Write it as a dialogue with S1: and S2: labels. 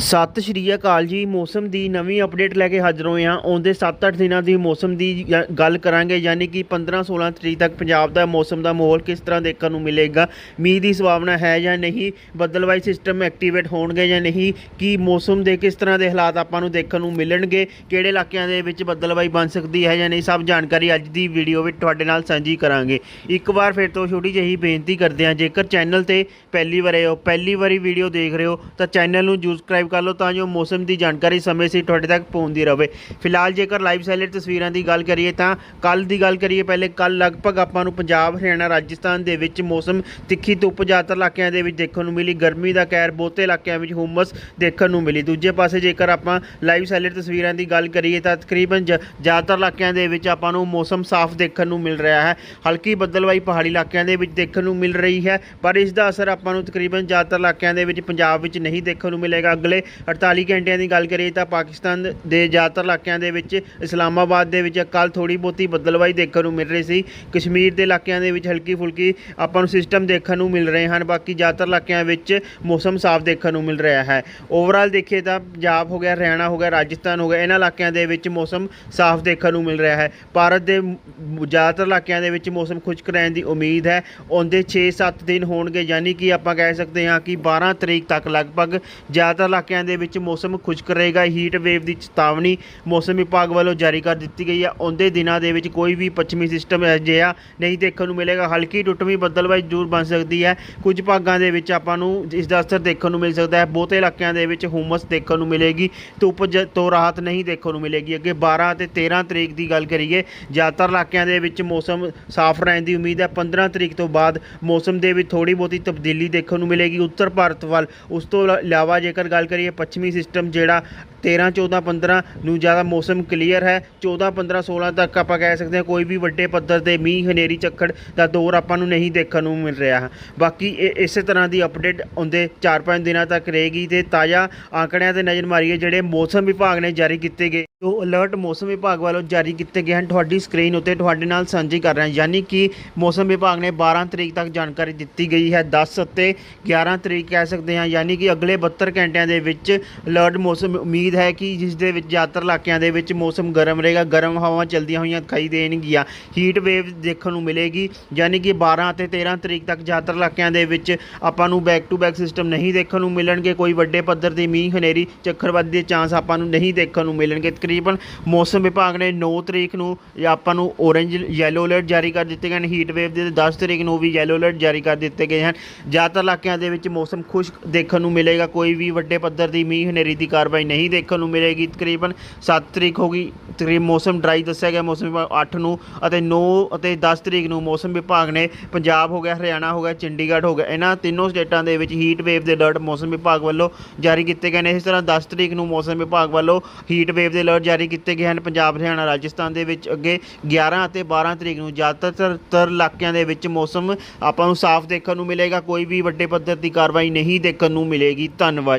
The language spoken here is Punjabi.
S1: ਸਤਿ ਸ਼੍ਰੀ ਅਕਾਲ ਜੀ। ਮੌਸਮ ਦੀ ਨਵੀਂ ਅਪਡੇਟ ਲੈ ਕੇ ਹਾਜ਼ਰ ਹੋਏ ਹਾਂ। ਆਉਂਦੇ 7-8 ਦਿਨਾਂ ਦੀ ਮੌਸਮ ਦੀ ਯਾ- ਗੱਲ ਕਰਾਂਗੇ। ਯਾਨੀ ਕਿ 15-16 ਤਰੀਕ ਤੱਕ ਪੰਜਾਬ ਦਾ ਮੌਸਮ ਦਾ ਮਾਹੌਲ ਕਿਸ ਤਰ੍ਹਾਂ ਦੇਖਣ ਨੂੰ ਮਿਲੇਗਾ, ਮੀਂਹ ਦੀ ਸੰਭਾਵਨਾ ਹੈ ਜਾਂ ਨਹੀਂ, ਬੱਦਲਵਾਈ ਸਿਸਟਮ ਐਕਟੀਵੇਟ ਹੋਣਗੇ ਜਾਂ ਨਹੀਂ, ਕੀ ਮੌਸਮ ਦੇ ਕਿਸ ਤਰ੍ਹਾਂ ਦੇ ਹਾਲਾਤ ਆਪਾਂ ਨੂੰ ਦੇਖਣ ਨੂੰ ਮਿਲਣਗੇ, ਕਿਹੜੇ ਇਲਾਕਿਆਂ ਦੇ ਵਿੱਚ ਬੱਦਲਵਾਈ ਬਣ ਸਕਦੀ ਹੈ ਜਾਂ ਨਹੀਂ, ਸਭ ਜਾਣਕਾਰੀ ਅੱਜ ਦੀ ਵੀਡੀਓ ਵਿੱਚ ਤੁਹਾਡੇ ਨਾਲ ਸਾਂਝੀ ਕਰਾਂਗੇ। ਇੱਕ ਵਾਰ ਫਿਰ ਤੋਂ ਛੋਟੀ ਜਿਹੀ ਬੇਨਤੀ ਕਰਦੇ ਹਾਂ, ਜੇਕਰ ਚੈਨਲ ਤੇ ਪਹਿਲੀ ਵਾਰ ਆਏ ਹੋ, ਪਹਿਲੀ ਵਾਰੀ ਵੀਡੀਓ ਦੇਖ ਰਹੇ ਹੋ, ਤਾਂ ਚੈਨਲ ਨੂੰ ਜਰੂਰ ਸਬਸਕ੍ਰਾਈਬ ਕਰ ਲਓ ਤਾਂ ਜੋ ਮੌਸਮ ਦੀ ਜਾਣਕਾਰੀ ਸਮੇਂ ਸਿਰ ਤੁਹਾਡੇ ਤੱਕ ਪਹੁੰਚਦੀ ਰਹੇ। ਫਿਲਹਾਲ ਜੇਕਰ ਲਾਈਵ ਸੈਲਰ ਤਸਵੀਰਾਂ ਦੀ ਗੱਲ ਕਰੀਏ ਤਾਂ ਕੱਲ ਦੀ ਗੱਲ ਕਰੀਏ, ਪਹਿਲੇ ਕੱਲ ਲਗਭਗ ਆਪਾਂ ਨੂੰ ਪੰਜਾਬ, ਹਰਿਆਣਾ, ਰਾਜਸਥਾਨ ਦੇ ਵਿੱਚ ਮੌਸਮ ਤਿੱਖੀ ਧੁੱਪ ਜ਼ਿਆਦਾਤਰ ਇਲਾਕਿਆਂ ਦੇ ਵਿੱਚ ਦੇਖਣ ਨੂੰ ਮਿਲੀ, ਗਰਮੀ ਦਾ ਕਹਿਰ ਬਹੁਤੇ ਇਲਾਕਿਆਂ ਵਿੱਚ ਹੁਮਸ ਦੇਖਣ ਨੂੰ ਮਿਲੀ। ਦੂਜੇ ਪਾਸੇ ਜੇਕਰ ਆਪਾਂ ਲਾਈਵ ਸੈਲਰ ਤਸਵੀਰਾਂ ਦੀ ਗੱਲ ਕਰੀਏ ਤਾਂ ਤਕਰੀਬਨ ਜ- ਜ਼ਿਆਦਾਤਰ ਇਲਾਕਿਆਂ ਦੇ ਵਿੱਚ ਆਪਾਂ ਨੂੰ ਮੌਸਮ ਸਾਫ਼ ਦੇਖਣ ਨੂੰ ਮਿਲ ਰਿਹਾ ਹੈ। ਹਲਕੀ ਬੱਦਲਵਾਈ ਪਹਾੜੀ ਇਲਾਕਿਆਂ ਦੇ ਵਿੱਚ ਦੇਖਣ ਨੂੰ ਮਿਲ ਰਹੀ ਹੈ, ਪਰ ਇਸ ਦਾ ਅਸਰ ਆਪਾਂ ਨੂੰ ਤਕਰੀਬਨ ਜ਼ਿਆਦਾਤਰ ਇਲਾਕਿਆਂ ਦੇ ਵਿੱਚ ਪੰਜਾਬ ਵਿੱਚ ਨਹੀਂ ਦੇਖਣ ਨੂੰ ਮਿਲੇਗਾ। ਅਗਲੇ 48 ਘੰਟਿਆਂ ਦੀ ਗੱਲ ਕਰੀਏ ਤਾਂ ਪਾਕਿਸਤਾਨ ਦੇ ਜ਼ਿਆਦਾਤਰ ਇਲਾਕਿਆਂ ਦੇ ਵਿੱਚ, ਇਸਲਾਮਾਬਾਦ ਦੇ ਵਿੱਚ ਕੱਲ ਥੋੜੀ ਬਹੁਤੀ ਬੱਦਲਵਾਈ ਦੇਖਣ ਨੂੰ ਮਿਲ ਰਹੀ ਸੀ। ਕਸ਼ਮੀਰ ਦੇ ਇਲਾਕਿਆਂ ਦੇ ਵਿੱਚ ਹਲਕੀ ਫੁਲਕੀ ਆਪਾਂ ਨੂੰ ਸਿਸਟਮ ਦੇਖਣ ਨੂੰ ਮਿਲ ਰਹੇ ਹਨ। ਬਾਕੀ ਜ਼ਿਆਦਾਤਰ ਇਲਾਕਿਆਂ ਵਿੱਚ ਮੌਸਮ ਸਾਫ਼ ਦੇਖਣ ਨੂੰ ਮਿਲ ਰਿਹਾ ਹੈ। ਓਵਰਆਲ ਦੇਖੀਏ ਤਾਂ ਪੰਜਾਬ ਹੋ ਗਿਆ, ਹਰਿਆਣਾ ਹੋ ਗਿਆ, ਰਾਜਸਥਾਨ ਹੋ ਗਿਆ, ਇਹਨਾਂ ਇਲਾਕਿਆਂ ਦੇ ਵਿੱਚ ਮੌਸਮ ਸਾਫ਼ ਦੇਖਣ ਨੂੰ ਮਿਲ ਰਿਹਾ ਹੈ। ਭਾਰਤ ਦੇ ਜ਼ਿਆਦਾਤਰ ਇਲਾਕਿਆਂ ਦੇ ਵਿੱਚ ਮੌਸਮ ਖੁਸ਼ਕ ਰਹਿਣ ਦੀ ਉਮੀਦ ਹੈ। ਆਉਂਦੇ 6-7 ਦਿਨ ਹੋਣਗੇ, ਯਾਨੀ ਕਿ ਆਪਾਂ ਕਹਿ ਸਕਦੇ ਹਾਂ ਕਿ 12 ਤਰੀਕ ਤੱਕ ਲਗਭਗ ਜ਼ਿਆਦਾਤਰ ਇਲਾਕਿਆਂ ਦੇ ਵਿੱਚ ਮੌਸਮ ਖੁਸ਼ਕ ਰਹੇਗਾ। ਹੀਟ ਵੇਵ ਦੀ ਚੇਤਾਵਨੀ ਮੌਸਮ ਵਿਭਾਗ ਵੱਲੋਂ ਜਾਰੀ ਕਰ ਦਿੱਤੀ ਗਈ ਹੈ। ਆਉਂਦੇ ਦਿਨਾਂ ਦੇ ਵਿੱਚ ਕੋਈ ਵੀ ਪੱਛਮੀ ਸਿਸਟਮ ਅਜਿਹਾ ਨਹੀਂ ਦੇਖਣ ਨੂੰ ਮਿਲੇਗਾ। ਹਲਕੀ ਟੁੱਟਵੀਂ ਬੱਦਲਵਾਈ ਜ਼ਰੂਰ ਬਣ ਸਕਦੀ ਹੈ। ਕੁਝ ਭਾਗਾਂ ਦੇ ਵਿੱਚ ਆਪਾਂ ਨੂੰ ਇਸ ਦਾ ਅਸਰ ਦੇਖਣ ਨੂੰ ਮਿਲ ਸਕਦਾ ਹੈ। ਬਹੁਤੇ ਇਲਾਕਿਆਂ ਦੇ ਵਿੱਚ ਹੁਮਸ ਦੇਖਣ ਨੂੰ ਮਿਲੇਗੀ ਧੁੱਪ ਜ- ਤੋਂ ਰਾਹਤ ਨਹੀਂ ਦੇਖਣ ਨੂੰ ਮਿਲੇਗੀ। ਅੱਗੇ 12 ਅਤੇ 13 ਤਰੀਕ ਦੀ ਗੱਲ ਕਰੀਏ, ਜ਼ਿਆਦਾਤਰ ਇਲਾਕਿਆਂ ਦੇ ਵਿੱਚ ਮੌਸਮ ਸਾਫ਼ ਰਹਿਣ ਦੀ ਉਮੀਦ ਹੈ। 15 ਤਰੀਕ ਤੋਂ ਬਾਅਦ ਮੌਸਮ ਦੇ ਵਿੱਚ ਥੋੜੀ ਬਹੁਤੀ ਤਬਦੀਲੀ ਦੇਖਣ ਨੂੰ ਮਿਲੇਗੀ। ਉੱਤਰ ਭਾਰਤ ਵੱਲ ਉਸ ਤੋਂ ਇਲਾ- ਇਲਾਵਾ ਜੇਕਰ ਗੱਲ ਕਰੀਏ ਪੱਛਮੀ ਸਿਸਟਮ ਜਿਹੜਾ 13 14 15 ਨੂੰ ਜ਼ਿਆਦਾ ਮੌਸਮ ਕਲੀਅਰ ਹੈ। 14 15 16 ਤੱਕ ਆਪਾਂ ਕਹਿ ਸਕਦੇ ਹਾਂ ਕੋਈ ਵੀ ਵੱਡੇ ਪੱਧਰ ਤੇ ਮੀਂਹ, ਹਨੇਰੀ, ਝੱਖੜ ਦਾ ਦੌਰ ਆਪਾਂ ਨੂੰ ਨਹੀਂ ਦੇਖਣ ਨੂੰ ਮਿਲ ਰਿਹਾ। ਬਾਕੀ ਇਹ ਇਸੇ ਤਰ੍ਹਾਂ ਦੀ ਅਪਡੇਟ ਆਉਂਦੇ 4-5 ਦਿਨਾਂ ਤੱਕ ਰਹੇਗੀ ਤੇ ਤਾਜ਼ਾ ਆંકੜਿਆਂ ਤੇ ਨਜ਼ਰ ਮਾਰੀਏ ਜਿਹੜੇ ਮੌਸਮ ਵਿਭਾਗ ਨੇ ਜਾਰੀ ਕੀਤੇ ਗਏ। ਜੋ ਅਲਰਟ ਮੌਸਮ ਵਿਭਾਗ ਵੱਲੋਂ ਜਾਰੀ ਕੀਤੇ ਗਏ ਹਨ, ਤੁਹਾਡੀ ਸਕਰੀਨ ਉੱਤੇ ਤੁਹਾਡੇ ਨਾਲ ਸਾਂਝੀ ਕਰ ਰਹੇ ਹਾਂ। ਯਾਨੀ ਕਿ ਮੌਸਮ ਵਿਭਾਗ ਨੇ 12 ਤਰੀਕ ਤੱਕ ਜਾਣਕਾਰੀ ਦਿੱਤੀ ਗਈ ਹੈ 10 ਅਤੇ 11 ਤਰੀਕ ਕਹਿ ਸਕਦੇ ਹਾਂ। ਯਾਨੀ ਕਿ ਅਗਲੇ 72 ਘੰਟਿਆਂ ਦੇ ਵਿੱਚ ਅਲਰਟ ਮੌਸਮ ਉਮੀਦ ਹੈ ਕਿ ਜਿਸ ਦੇ ਵਿੱਚ ਜ਼ਿਆਦਾਤਰ ਇਲਾਕਿਆਂ ਦੇ ਵਿੱਚ ਮੌਸਮ ਗਰਮ ਰਹੇਗਾ, ਗਰਮ ਹਵਾਵਾਂ ਚਲਦੀਆਂ ਹੋਈਆਂ ਦਿਖਾਈ ਦੇਣਗੀਆਂ। ਹੀਟ ਵੇਵ ਦੇਖਣ ਨੂੰ ਮਿਲੇਗੀ, ਯਾਨੀ ਕਿ 12 ਅਤੇ 13 ਤਰੀਕ ਤੱਕ ਜ਼ਿਆਦਾਤਰ ਇਲਾਕਿਆਂ ਦੇ ਵਿੱਚ ਆਪਾਂ ਨੂੰ ਬੈਕ ਟੂ ਬੈਕ ਸਿਸਟਮ ਨਹੀਂ ਦੇਖਣ ਨੂੰ ਮਿਲਣਗੇ। ਕੋਈ ਵੱਡੇ ਪੱਧਰ ਦੀ ਮੀਂਹ ਹਨੇਰੀ ਚੱਕਰਵਾਦੀ ਦੇ ਚਾਂਸ ਆਪਾਂ ਨੂੰ ਨਹੀਂ ਦੇਖਣ ਨੂੰ ਮਿਲਣਗੇ। ਤਕਰੀਬਨ ਮੌਸਮ ਵਿਭਾਗ ਨੇ 9 ਤਰੀਕ ਨੂੰ ਆਪਾਂ ਨੂੰ orange ਯੈਲੋ ਅਲਰਟ ਜਾਰੀ ਕਰ ਦਿੱਤੇ ਗਏ ਹਨ। ਹੀਟ ਵੇਵ ਦੇ ਤੇ 10 ਤਰੀਕ ਨੂੰ ਵੀ ਯੈਲੋ ਅਲਰਟ ਜਾਰੀ ਕਰ ਦਿੱਤੇ ਗਏ ਹਨ। ਜ਼ਿਆਦਾਤਰ ਇਲਾਕਿਆਂ ਦੇ ਵਿੱਚ ਮੌਸਮ ਖੁਸ਼ਕ ਦੇਖਣ ਨੂੰ ਮਿਲੇਗਾ। ਕੋਈ ਵੀ ਵੱਡੇ ਪੱਧਰ ਦੀ ਮੀਂਹ ਹਨੇਰੀ ਦੀ ਕਾਰਵਾਈ ਨਹੀਂ ਦੇਖਣ ਨੂੰ ਮਿਲੇਗੀ। ਤਕਰੀਬਨ 7 ਤਰੀਕ ਹੋਗੀ ਤਕਰੀਬ ਮੌਸਮ ਡਰਾਈ ਦੱਸਿਆ ਗਿਆ, ਮੌਸਮ ਵਿਭਾਗ 8 ਨੂੰ ਅਤੇ 9 ਅਤੇ 10 ਤਰੀਕ ਨੂੰ ਮੌਸਮ ਵਿਭਾਗ ਨੇ ਪੰਜਾਬ ਹੋ ਗਿਆ, ਹਰਿਆਣਾ ਹੋ ਗਿਆ, ਚੰਡੀਗੜ੍ਹ ਹੋ ਗਿਆ, ਇਹਨਾਂ ਤਿੰਨੋਂ ਸਟੇਟਾਂ ਦੇ ਵਿੱਚ ਹੀਟ ਵੇਵ ਦੇ ਅਲਰਟ ਮੌਸਮ ਵਿਭਾਗ ਵੱਲੋਂ ਜਾਰੀ ਕੀਤੇ ਗਏ ਨੇ। ਇਸ ਤਰ੍ਹਾਂ 10 ਤਰੀਕ ਨੂੰ ਮੌਸਮ ਵਿਭਾਗ ਵੱਲੋਂ ਹੀਟ ਵੇਵ ਦੇ ਅਲਰਟ ਜਾਰੀ ਕੀਤੇ ਗਏ ਹਨ। ਪੰਜਾਬ, ਹਰਿਆਣਾ, ਰਾਜਸਥਾਨ ਦੇ ਵਿੱਚ ਅੱਗੇ 11 ਅਤੇ 12 ਤਰੀਕ ਨੂੰ ਜ਼ਿਆਦਾਤਰ ਤਰ ਇਲਾਕਿਆਂ ਦੇ ਵਿੱਚ ਮੌਸਮ ਆਪਾਂ ਨੂੰ ਸਾਫ਼ ਦੇਖਣ ਨੂੰ ਮਿਲੇਗਾ। ਕੋਈ ਵੀ ਵੱਡੇ ਪੱਧਰ ਦੀ ਕਾਰਵਾਈ ਨਹੀਂ ਦੇਖਣ ਨੂੰ ਮਿਲੇਗੀ। ਧੰਨਵਾਦ।